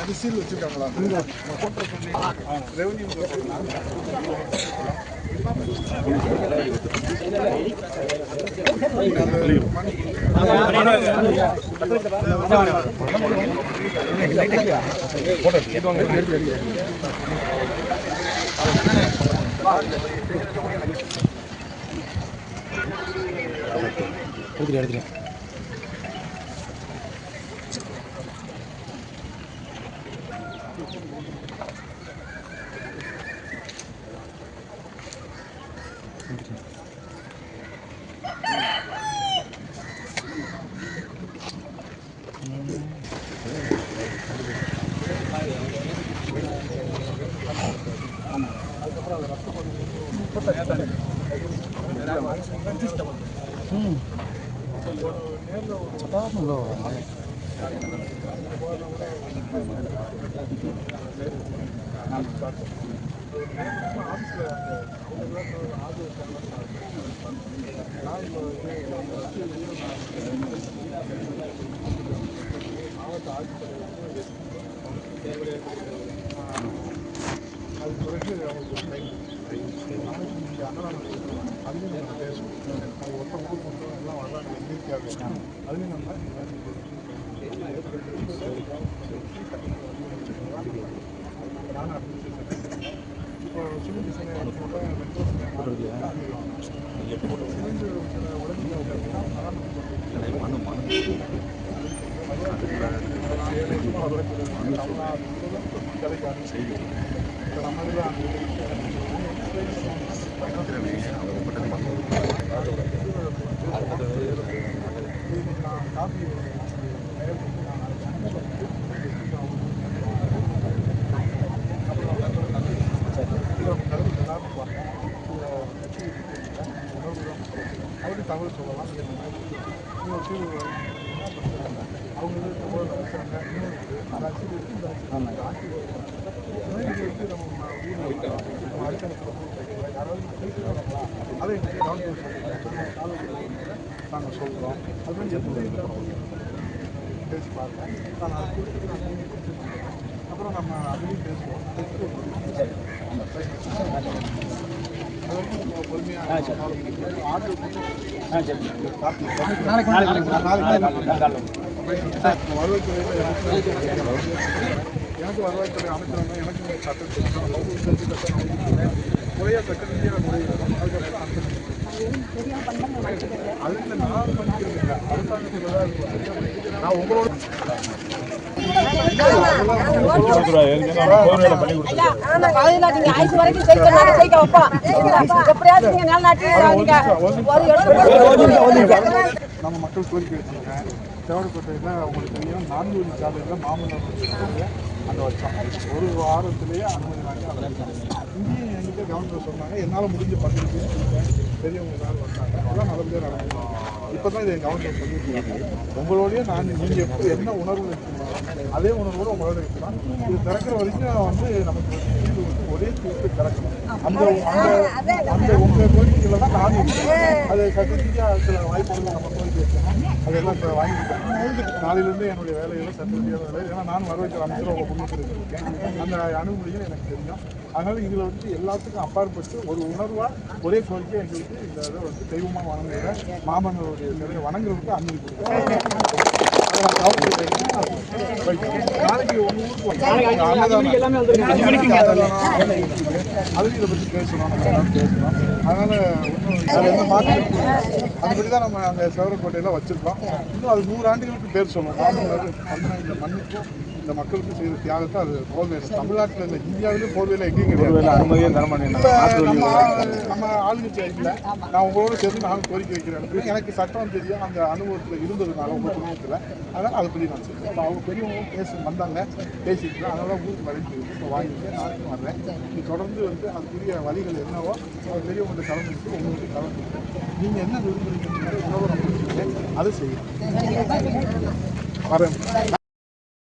இது நம்ம இது சீல் வச்சிருக்காங்களா ரெவன்யூ చపాతీలో அது பிறகு அவங்களுக்கு அதுலேயும் நம்ம பேசணும் அது ஒருத்தன் ஊர் மொத்தம் எல்லாம் வரலாறு எண்ணிருக்காரு அதுலேயும் நம்ம அவருக்கு தகவல் சொல்லலாம் இன்னொரு அவங்க வந்து தகவல் பேசுகிறாங்க இன்னொரு நம்ம ஊரில் நம்ம நாங்கள் சொல்கிறோம் அது வந்து எப்படி பேசி பார்த்தேன் நான் அது கொடுத்துட்டு நான் அப்புறம் நம்ம அதையும் பேசுவோம் அது வரைக்கும் நம்ம பொறுமையாக ஆர்டர் வருவாய்த்துறையில் எனக்கு வருவாய்த்துறை அமைச்சர் எனக்கு சட்டம் முறையாக சட்டரீதியாக முறையில் அதுக்கு நான் அரசாங்கத்தில் தான் நான் உங்களோட நம்ம மக்கள் கோரிக்கை வச்சுருக்கேன் தேவடப்பேட்டையில் உங்களுக்கு தெரியும் நான்கு சாலையில் மாமல்லர் அந்த வருஷம் ஒரு வாரத்திலேயே அனுமதி வாங்கி அதை இங்கேயும் என்கிட்ட கவர்னர் சொன்னாங்க. என்னால் முடிஞ்ச பத்து பேர் பெரியவங்க எல்லாரும் வந்தாங்க. அதெல்லாம் நல்லபடியாக நடக்கும். இப்போ தான் இதை கவர்னர் சொல்லியிருக்காங்க. உங்களோடய நான் நீங்கள் எப்போ என்ன உணர்வு இருக்கீங்களோ அதே உணர்வோடு உங்களோட இருக்கலாம் இது திறக்கிற வரைக்கும் வந்து நமக்கு வந்து தீர்வு வந்து ஒரே தீர்ப்பு திறக்கணும். அந்த அந்த அந்த உங்கள் கோரிக்கையில் தான் நான் அது சட்டரீதியாக சில வாய்ப்புகள் நம்ம கோரிக்கை வச்சோம் அதெல்லாம் இப்போ வாங்கிக்கிட்டேன். நாளையிலேருந்து என்னுடைய வேலையெல்லாம் சட்டரீதியான வேலை. ஏன்னா நான் வரவேற்கிற அமைச்சர் உங்கள் புண்ணியத்தில் இருக்கேன் அந்த அணுகுமுறையும் எனக்கு தெரியும். அதனால் இதில் வந்து எல்லாத்துக்கும் அப்பாற்பட்டு ஒரு உணர்வாக ஒரே கோரிக்கை எங்களுக்கு இந்த இதை வந்து தெய்வமாக வணங்குகிற மாமன்னருடைய சிலையை வணங்குறதுக்கு அனுமதி நாளைக்கு உங்க ஊருக்கு இதை பற்றி பேசணும் பேசணும் அதனால ஒன்றும் எந்த மாற்றம் அதுபடி தான் நம்ம அந்த சேவரக்கோட்டையில் வச்சிருக்கோம் இன்னும் அது நூறு ஆண்டுகளுக்கு பேர் சொல்லணும் இந்த மண்ணுக்கும் இந்த மக்களுக்கும் செய்த தியாகத்தை அது போர்வேல தமிழ்நாட்டில் இல்லை இந்தியாவிலே போர்வேல எங்கேயும் கிடையாது. அனுமதியும் தர நம்ம ஆளுங்கட்சி இல்லை நான் உங்களோட சேர்ந்து நானும் கோரிக்கை வைக்கிறேன். எனக்கு சட்டம் தெரியும் அந்த அனுபவத்தில் இருந்ததுனால உங்கள் குடும்பத்தில் அதனால் அதை பற்றி நான் சொல்றேன். இப்போ அவங்க பெரியவங்க பேச வந்தாங்க பேசிட்டு அதனால ஊருக்கு சொல்லிட்டு இப்போ வாங்கிட்டு நாளைக்கும் வர்றேன். நீ தொடர்ந்து வந்து அதுக்குரிய வழிகள் என்னவோ அவங்க பெரியவங்கள்ட்ட கலந்துட்டு உங்களுக்கு கலந்துட்டு நீங்கள் என்ன விரும்புறீங்கன்னு உணவு அதை செய்யணும் வரேன்.